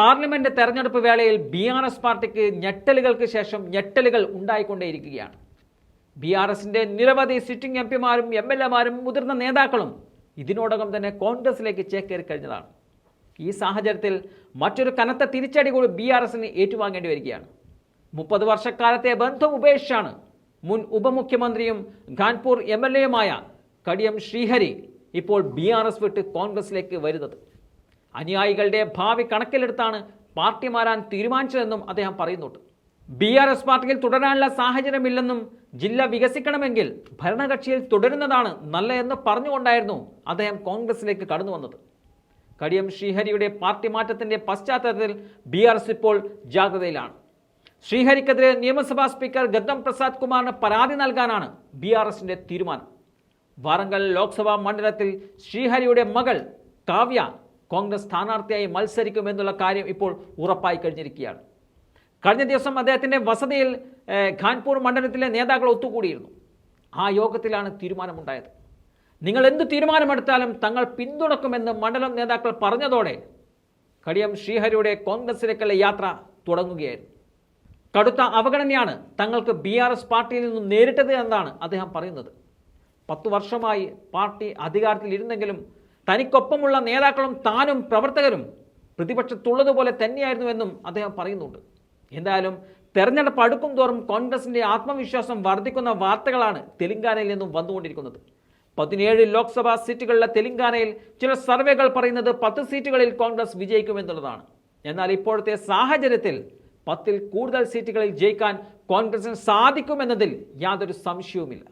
Parliament തെരഞ്ഞെടുപ്പ് വേളയിൽ B R S പാർട്ടിക്ക് ഞെട്ടലുകൾക്ക് ശേഷം ഞെട്ടലുകൾ ഉണ്ടായിക്കൊണ്ടേയിരിക്കുകയാണ്. ബി ആർ എസിന്റെ നിരവധി സിറ്റിംഗ് എം പിമാരും എം എൽ എമാരും മുതിർന്ന നേതാക്കളും ഇതിനോടകം തന്നെ കോൺഗ്രസിലേക്ക് ചേക്കേറി കഴിഞ്ഞതാണ്. ഈ സാഹചര്യത്തിൽ മറ്റൊരു കനത്ത തിരിച്ചടി കൂടി ബി ആർ എസിന് ഏറ്റുവാങ്ങേണ്ടി വരികയാണ്. മുപ്പത് വർഷക്കാലത്തെ ബന്ധം ഉപേക്ഷിച്ചാണ് മുൻ ഉപമുഖ്യമന്ത്രിയും ഖാൻപൂർ എം എൽ എയുമായ കടിയം ശ്രീഹരി ഇപ്പോൾ ബി ആർ എസ് വിട്ട് കോൺഗ്രസിലേക്ക് വരുന്നത്. അനുയായികളുടെ ഭാവി കണക്കിലെടുത്താണ് പാർട്ടി മാറാൻ തീരുമാനിച്ചതെന്നും അദ്ദേഹം പറയുന്നുണ്ട്. ബി ആർ എസ് പാർട്ടിയിൽ തുടരാനുള്ള സാഹചര്യമില്ലെന്നും ജില്ല വികസിക്കണമെങ്കിൽ ഭരണകക്ഷിയിൽ തുടരുന്നതാണ് നല്ലതെന്ന് പറഞ്ഞുകൊണ്ടായിരുന്നു അദ്ദേഹം കോൺഗ്രസിലേക്ക് കടന്നു വന്നത്. കടിയം ശ്രീഹരിയുടെ പാർട്ടി മാറ്റത്തിന്റെ പശ്ചാത്തലത്തിൽ ബി ആർ എസ് ഇപ്പോൾ ജാഗ്രതയിലാണ്. ശ്രീഹരിക്കെതിരെ നിയമസഭാ സ്പീക്കർ ഗദ്ദം പ്രസാദ് കുമാറിന് പരാതി നൽകാനാണ് ബി ആർ എസിന്റെ തീരുമാനം. വാറങ്കൽ ലോക്സഭാ മണ്ഡലത്തിൽ ശ്രീഹരിയുടെ മകൾ കാവ്യ കോൺഗ്രസ് സ്ഥാനാർത്ഥിയായി മത്സരിക്കുമെന്നുള്ള കാര്യം ഇപ്പോൾ ഉറപ്പായി കഴിഞ്ഞിരിക്കുകയാണ്. കഴിഞ്ഞ ദിവസം അദ്ദേഹത്തിന്റെ വസതിയിൽ ഖാൻപൂർ മണ്ഡലത്തിലെ നേതാക്കൾ ഒത്തുകൂടിയിരുന്നു. ആ യോഗത്തിലാണ് തീരുമാനമുണ്ടായത്. നിങ്ങൾ എന്ത് തീരുമാനമെടുത്താലും തങ്ങൾ പിന്തുണക്കുമെന്ന് മണ്ഡലം നേതാക്കൾ പറഞ്ഞതോടെ കടിയം ശ്രീഹരിയുടെ കോൺഗ്രസിലേക്കുള്ള യാത്ര തുടങ്ങുകയായിരുന്നു. കടുത്ത അവഗണനയാണ് തങ്ങൾക്ക് ബി ആർ എസ് പാർട്ടിയിൽ നിന്നും നേരിട്ടത് എന്നാണ് അദ്ദേഹം പറയുന്നത്. പത്തു വർഷമായി പാർട്ടി അധികാരത്തിൽ ഇരുന്നെങ്കിലും തനിക്കൊപ്പമുള്ള നേതാക്കളും താനും പ്രവർത്തകരും പ്രതിപക്ഷത്തുള്ളതുപോലെ തന്നെയായിരുന്നുവെന്നും അദ്ദേഹം പറയുന്നുണ്ട്. എന്തായാലും തെരഞ്ഞെടുപ്പ് അടുക്കും തോറും കോൺഗ്രസിന്റെ ആത്മവിശ്വാസം വർദ്ധിക്കുന്ന വാർത്തകളാണ് തെലങ്കാനയിൽ നിന്നും വന്നുകൊണ്ടിരിക്കുന്നത്. പതിനേഴ് ലോക്സഭാ സീറ്റുകളിലെ തെലങ്കാനയിൽ ചില സർവേകൾ പറയുന്നത് പത്ത് സീറ്റുകളിൽ കോൺഗ്രസ് വിജയിക്കുമെന്നുള്ളതാണ്. എന്നാൽ ഇപ്പോഴത്തെ സാഹചര്യത്തിൽ പത്തിൽ കൂടുതൽ സീറ്റുകളിൽ ജയിക്കാൻ കോൺഗ്രസിന് സാധിക്കുമെന്നതിൽ യാതൊരു സംശയവുമില്ല.